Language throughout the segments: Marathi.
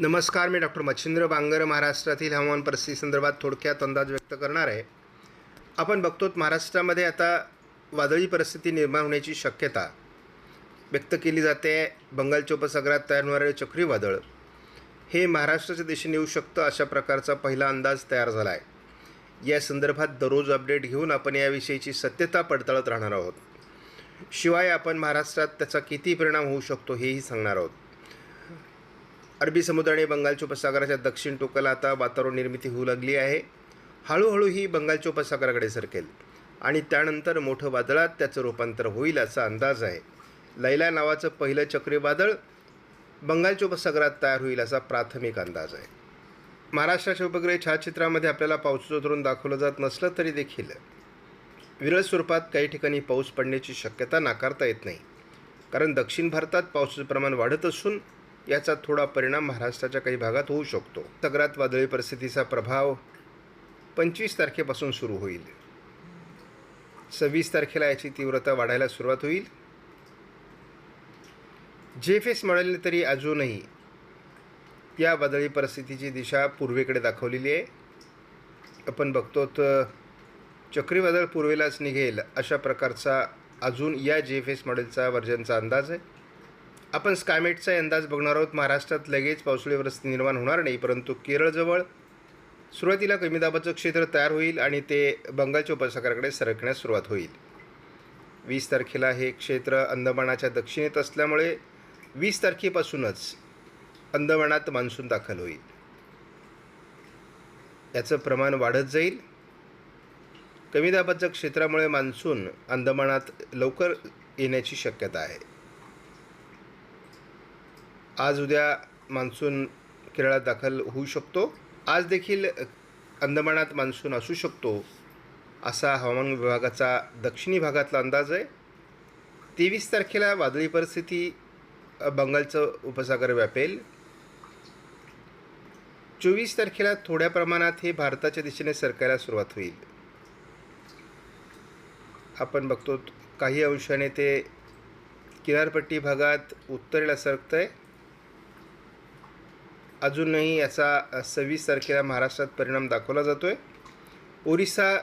नमस्कार मी डॉक्टर मच्छिंद्र बांगर महाराष्ट्रातील हवामान परिस्थिती संदर्भात थोडक्यात अंदाज व्यक्त करणार आहे. आपण बघतो महाराष्ट्रामध्ये आता वादळी परिस्थिती निर्माण होण्याची शक्यता व्यक्त केली जाते. बंगालच्या उपसागरात तयार होणारे चक्रीवादळ हे महाराष्ट्राच्या दिशेने येऊ शकतं अशा प्रकारचा पहिला अंदाज तयार झाला आहे. या संदर्भात दररोज अपडेट घेऊन आपण याविषयीची सत्यता पडताळत राहणार आहोत. शिवाय आपण महाराष्ट्रात त्याचा किती परिणाम होऊ शकतो हेही सांगणार आहोत. अरबी समुद्र आणि बंगालच्या उपसागराच्या दक्षिण टोकाला आता वातावरण निर्मिती होऊ लागली आहे. हळूहळू ही बंगालच्या उपसागराकडे सरकेल आणि त्यानंतर मोठं वादळात त्याचं रूपांतर होईल असा अंदाज आहे. लैला नावाचं पहिलं चक्रीवादळ बंगालच्या उपसागरात तयार होईल असा प्राथमिक अंदाज आहे. महाराष्ट्राच्या उपग्रह छायाचित्रामध्ये आपल्याला पावसाचं धरून दाखवलं जात नसलं तरी देखील विरळ स्वरूपात काही ठिकाणी पाऊस पडण्याची शक्यता नाकारता येत नाही. कारण दक्षिण भारतात पावसाचं प्रमाण वाढत असून याचा थोडा परिणाम महाराष्ट्राच्या काही भागात होऊ शकतो. सगळ्यात वादळी परिस्थितीचा प्रभाव पंचवीस तारखेपासून सुरू होईल. सव्वीस तारखेला याची तीव्रता वाढायला सुरुवात होईल. जे एफ एस मॉडेलने तरी अजूनही या वादळी परिस्थितीची दिशा पूर्वेकडे दाखवलेली आहे. आपण बघतो तर चक्रीवादळ पूर्वेलाच निघेल अशा प्रकारचा अजून या जे एफ एस मॉडेलचा वर्जनचा अंदाज आहे. आपण स्कायमेटचा अंदाज बघणार आहोत. महाराष्ट्रात लगेच पावसाळी परिस्थिती निर्माण होणार नाही परंतु केरळजवळ सुरुवातीला कमी दाबाचं क्षेत्र तयार होईल आणि ते बंगालच्या उपसागराकडे सरकण्यास सुरुवात होईल. वीस तारखेला हे क्षेत्र अंदमानाच्या दक्षिणेत असल्यामुळे वीस तारखेपासूनच अंदमानात मान्सून दाखल होईल. याचं प्रमाण वाढत जाईल. कमी दाबाच्या क्षेत्रामुळे मान्सून अंदमानात लवकर येण्याची शक्यता आहे. आज उद्या मान्सून केरळात दाखल होऊ शकतो. आज देखील अंदमानात मान्सून असू शकतो असा हवामान विभागाचा दक्षिणी भागातला अंदाज आहे. तेवीस तारखेला वादळी परिस्थिती बंगालचं उपसागर व्यापेल. चोवीस तारखेला थोड्या प्रमाणात हे भारताच्या दिशेने सरकायला सुरुवात होईल. आपण बघतो काही अंशाने ते किनारपट्टी भागात उत्तरेला सरकतं आहे अजूनही याचा सव्वीस तारखेला महाराष्ट्रात परिणाम दाखवला जातो आहे ओरिसा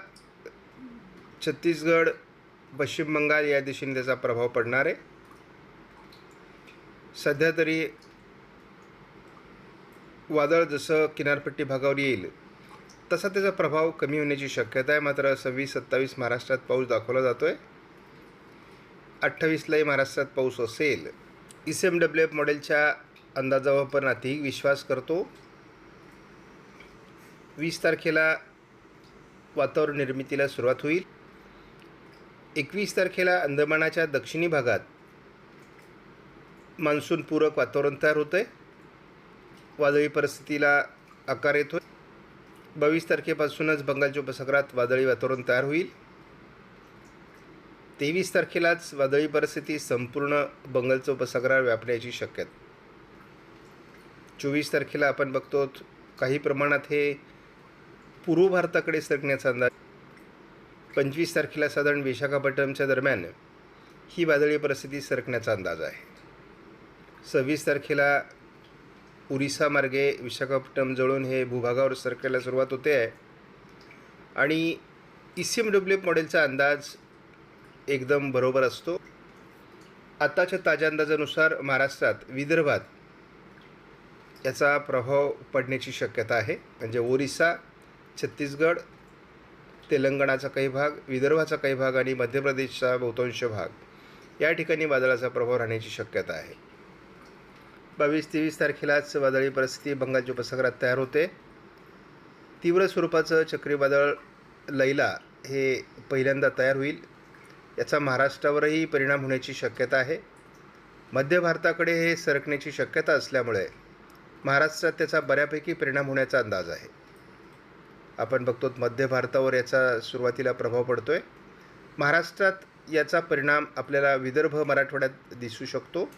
छत्तीसगड पश्चिम बंगाल या दिशेने त्याचा प्रभाव पडणार आहे. सध्या तरी वादळ जसं किनारपट्टी भागावर येईल तसा त्याचा प्रभाव कमी होण्याची शक्यता आहे. मात्र सव्वीस सत्तावीस महाराष्ट्रात पाऊस दाखवला जातो आहे अठ्ठावीसलाही महाराष्ट्रात पाऊस असेल. E C M W F मॉडेलच्या अंदाजावर पण अधिक विश्वास करतो. वीस तारखेला वातावरण निर्मितीला सुरुवात होईल. एकवीस तारखेला अंदमानाच्या दक्षिणी भागात मान्सूनपूरक वातावरण तयार होतं आहे वादळी परिस्थितीला आकार येतो बावीस तारखेपासूनच बंगालच्या उपसागरात वादळी वातावरण तयार होईल. तेवीस तारखेलाच वादळी परिस्थिती संपूर्ण बंगालच्या उपसागरावर व्यापण्याची शक्यता चोवीस तारखेला आपण बघतो काही प्रमाणात हे पूर्व भारताकडे सरकण्याचा अंदाज. पंचवीस तारखेला साधारण विशाखापट्टणमच्या दरम्यान ही वादळी परिस्थिती सरकण्याचा अंदाज आहे. सव्वीस तारखेला उरिसा मार्गे विशाखापट्टणम जवळून हे भूभागावर सरकायला सुरुवात होते आहे. आणि E C M W F मॉडेलचा अंदाज एकदम बरोबर असतो. आताच्या ताज्या अंदाजानुसार महाराष्ट्रात विदर्भात याचा प्रभाव पडण्याची शक्यता आहे. म्हणजे ओरिसा छत्तीसगड तेलंगणाचा काही भाग विदर्भाचा काही भाग आणि मध्य प्रदेशचा बहुतांश भाग या ठिकाणी वादळाचा प्रभाव राहण्याची शक्यता आहे. बावीस तेवीस तारखेलाच वादळी परिस्थिती बंगालच्या उपसागरात तयार होते. तीव्र स्वरूपाचं चक्रीवादळ लैला हे पहिल्यांदा तयार होईल. याचा महाराष्ट्रावरही परिणाम होण्याची शक्यता आहे. मध्य भारताकडे हे सरकण्याची शक्यता असल्यामुळे महाराष्ट्रात त्याचा बऱ्यापैकी परिणाम होण्याचा अंदाज आहे. आपण बघतो मध्य भारतावर याचा सुरुवातीला प्रभाव पडतो आहे महाराष्ट्रात याचा परिणाम आपल्याला विदर्भ मराठवाड्यात दिसू शकतो.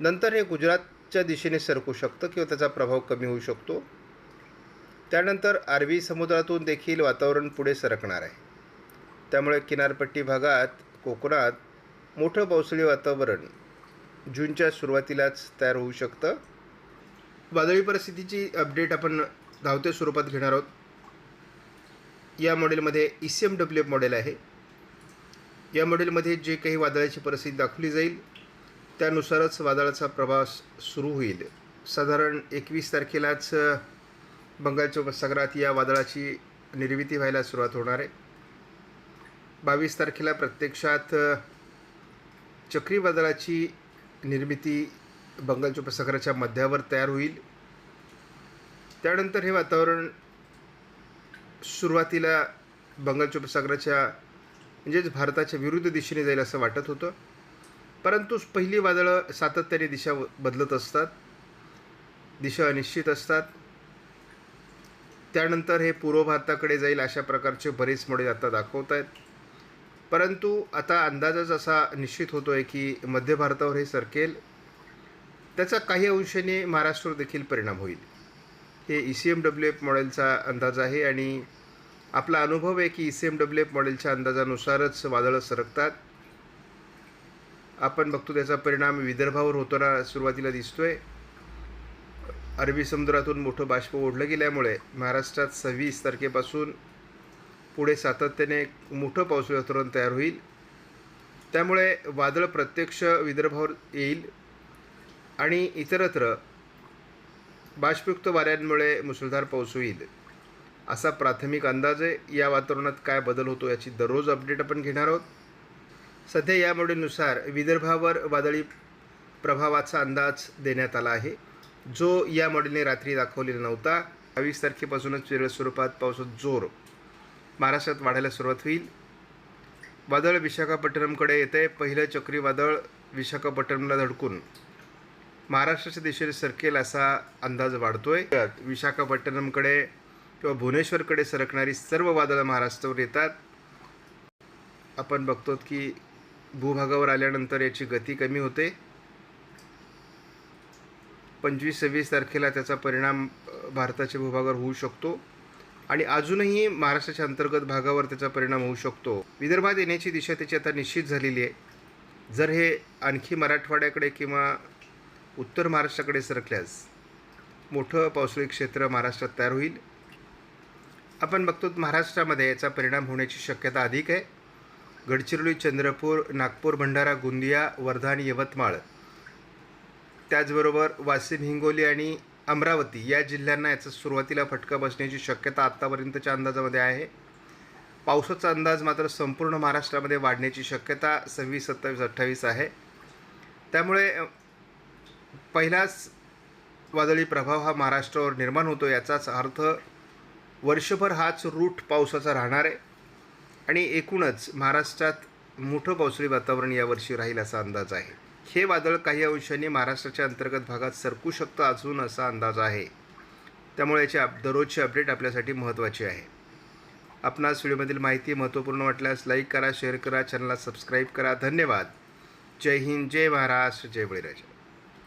नंतर हे गुजरातच्या दिशेने सरकू शकतं किंवा त्याचा प्रभाव कमी होऊ शकतो. त्यानंतर अरबी समुद्रातून देखील वातावरण पुढे सरकणार आहे. त्यामुळे किनारपट्टी भागात कोकणात मोठं पावसाळी वातावरण जूनच्या सुरुवातीलाच तयार होऊ शकतं. वादळी परिस्थितीची अपडेट आपण धावत्या स्वरूपात घेणार आहोत. या मॉडेलमध्ये E C M W F model आहे. या मॉडेलमध्ये जे काही वादळाची परिस्थिती दाखवली जाईल त्यानुसारच वादळाचा प्रवास सुरू होईल. साधारण एकवीस तारखेलाच बंगालच्या उपसागरात या वादळाची निर्मिती व्हायला सुरुवात होणार आहे. बावीस तारखेला प्रत्यक्षात चक्रीवादळाची निर्मिती बंगालच्या उपसागराच्या मध्यावर तयार होईल. त्यानंतर हे वातावरण सुरुवातीला बंगालच्या उपसागराच्या म्हणजेच भारताच्या विरुद्ध दिशेने जाईल असं वाटत होतं. परंतु पहिली वादळं सातत्याने दिशा बदलत असतात. दिशा अनिश्चित असतात. त्यानंतर हे पूर्व भारताकडे जाईल अशा प्रकारचे बरेच मॉडेल आता दाखवत आहेत. परंतु आता अंदाजच असा निश्चित होतो आहे की मध्य भारतावर हे सरकेल. त्याचा काही अंशाने महाराष्ट्रावर देखील परिणाम होईल. हे E C M W F मॉडेलचा अंदाज आहे आणि आपला अनुभव आहे की E C M W F मॉडेलच्या अंदाजानुसारच वादळं सरकतात. आपण बघतो त्याचा परिणाम विदर्भावर होताना सुरुवातीला दिसतोय. अरबी समुद्रातून मोठं बाष्प ओढलं गेल्यामुळे महाराष्ट्रात सव्वीस तारखेपासून पुढे सातत्याने मोठं पावसाळी वातावरण तयार होईल. त्यामुळे वादळ प्रत्यक्ष विदर्भावर येईल. आणि इतरत्र बाष्पयुक्त वाऱ्यांमुळे मुसळधार पाऊस होईल. असा प्राथमिक अंदाज आहे या वातावरणात काय बदल होतो याची दररोज अपडेट आपण घेणार आहोत. सध्या या मॉडेलनुसार विदर्भावर वादळी प्रभावाचा अंदाज देण्यात आला आहे. जो या मॉडेलने रात्री दाखवलेला नव्हता. बावीस तारखेपासूनच वेगळ्या स्वरूपात पावसात जोर महाराष्ट्रात वाढायला सुरुवात होईल. वादळ विशाखापट्टणमकडे येते पहिलं चक्रीवादळ विशाखापट्टणमला धडकून महाराष्ट्राच्या दिशेने सरकेल असा अंदाज वाढतोय. त्यात विशाखापट्टणमकडे किंवा भुवनेश्वरकडे सरकणारी सर्व वादळं महाराष्ट्रावर येतात. आपण बघतो की भूभागावर आल्यानंतर याची गती कमी होते. पंचवीस सव्वीस तारखेला त्याचा परिणाम भारताच्या भूभागावर होऊ शकतो. आणि अजूनही महाराष्ट्राच्या अंतर्गत भागावर त्याचा परिणाम होऊ शकतो. विदर्भात येण्याची दिशा त्याची आता निश्चित झालेली आहे. जर हे आणखी मराठवाड्याकडे किंवा उत्तर महाराष्ट्राकडे सरकल्यास मोठं पावसाळी क्षेत्र महाराष्ट्रात तयार होईल. आपण बघतो महाराष्ट्रामध्ये याचा परिणाम होण्याची शक्यता अधिक आहे. गडचिरोली चंद्रपूर नागपूर भंडारा गोंदिया वर्धा आणि यवतमाळ त्याचबरोबर वाशिम हिंगोली आणि अमरावती या जिल्ह्यांना याचा सुरुवातीला फटका बसण्याची शक्यता आत्तापर्यंतच्या अंदाजामध्ये आहे. पावसाचा अंदाज मात्र संपूर्ण महाराष्ट्रामध्ये वाढण्याची शक्यता सव्वीस सत्तावीस अठ्ठावीस आहे. त्यामुळे पहिलाच वादळी प्रभाव हा महाराष्ट्रावर निर्माण होतो याचाच अर्थ वर्षभर हाच रूट पावसाचा राहणार आहे आणि एकूणच महाराष्ट्रात मोठं पावसाळी वातावरण यावर्षी राहील असा अंदाज आहे. हे वादळ काही अंशांनी महाराष्ट्राच्या अंतर्गत भागात सरकू शकतं अजून असा अंदाज आहे. त्यामुळे याची अप दररोजची अपडेट आपल्यासाठी महत्त्वाची आहे. आपणास व्हिडिओमधील माहिती महत्त्वपूर्ण वाटल्यास लाईक करा शेअर करा चॅनलला सबस्क्राईब करा. धन्यवाद. जय हिंद जय महाराष्ट्र जय बळीराजा.